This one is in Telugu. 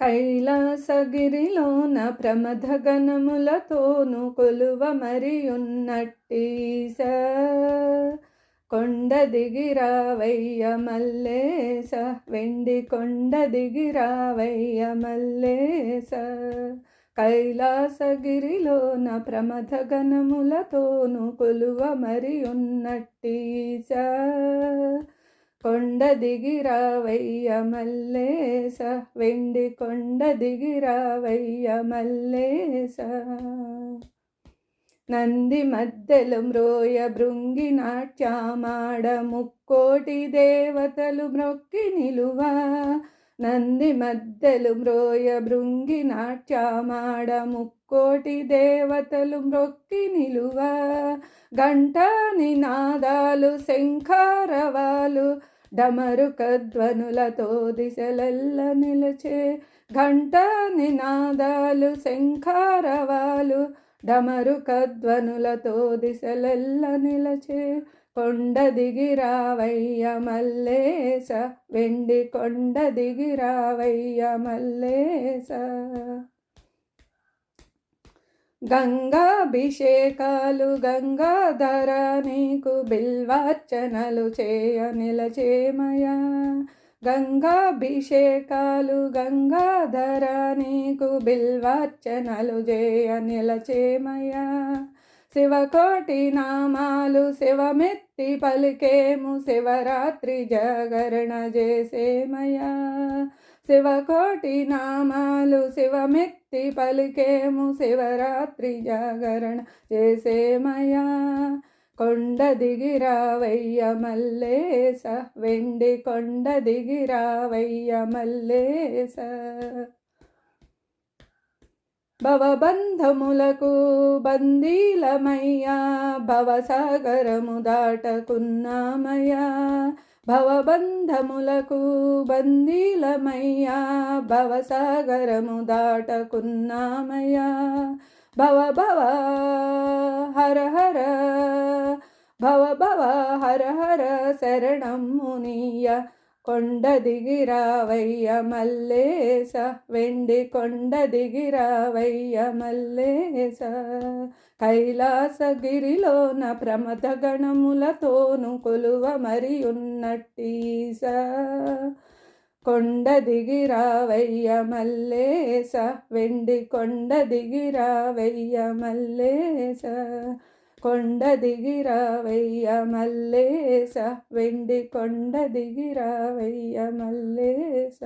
కైలాసగిరిలోన ప్రమథగణములతోను కొలువ మరియున్నట్టీస కొండ దిగిరావయ్య మల్లేస వెండి కొండ దిగిరావయ్య మల్లేస కైలాసగిరిలోన ప్రమథగణములతోను కొలువ మరియున్నట్టీస కొండ దిగిరావయ్య మల్లేస వెండి కొండ దిగిరావయ్య మల్లేస నంది మద్దెలు మ్రోయ భృంగి నాట్యమాడ ముక్కోటి దేవతలు మ్రొక్కి నిలువ. నంది మద్దెలు మ్రోయ భృంగి నాట్యమాడ ముక్కోటి దేవతలు మ్రొక్కి నిలువ. గంట నినాదాలు శంఖారవాలు డమరుకధ్వనులతో దిశలెల్ల నిలచే ఘంట నినాదాలు శంఖారవాలు. డమరుకధ్వనులతో దిశలెల్ల నిలచే కొండ దిగిరావయ్య మల్లేస వెండి కొండ దిగిరావయ్య మల్లేస గంగాభిషేకాలు గంగాధర నీకు బిల్వార్చనలు చేయ నిలచేమయా? గంగాభిషేకాలు గంగాధర నీకు బిల్వార్చనలు చేయ నిలచేమయా? శివకోటి నామాలు శివమెత్తి పలికేము శివరాత్రి జాగరణ చేసేమయా? శివకోటి నామాలు శివమెత్తి పలికేము శివరాత్రి జాగరణ చేసేమయా కొండ దిగిరావయ్య మల్లేస వెండి కొండ దిగిరావయ్య మల్లేస భవబంధములకు బందీలమయ్యా భవసాగరము దాటకున్నామయ్యా. భవబంధములకు బందీలమయ్యా భవసాగరము దాటకున్నామయ్యా. భవ భవ హర హర భవ భవ హర హర శరణం మునీయ కొండ దిగిరావయ్య మల్లేస వెండి కొండ దిగిరావయ్య మల్లేస కైలాసగిరిలోన ప్రమథ గణములతోను కొలువ మరి ఉన్నట్టీస కొండ దిగిరావయ్య మల్లేస వెండి కొండ దిగిరావయ్య మల్లేస కొండ దిగిరావయ్య మల్లేస వెండి కొండ దిగిరావయ్య మల్లేస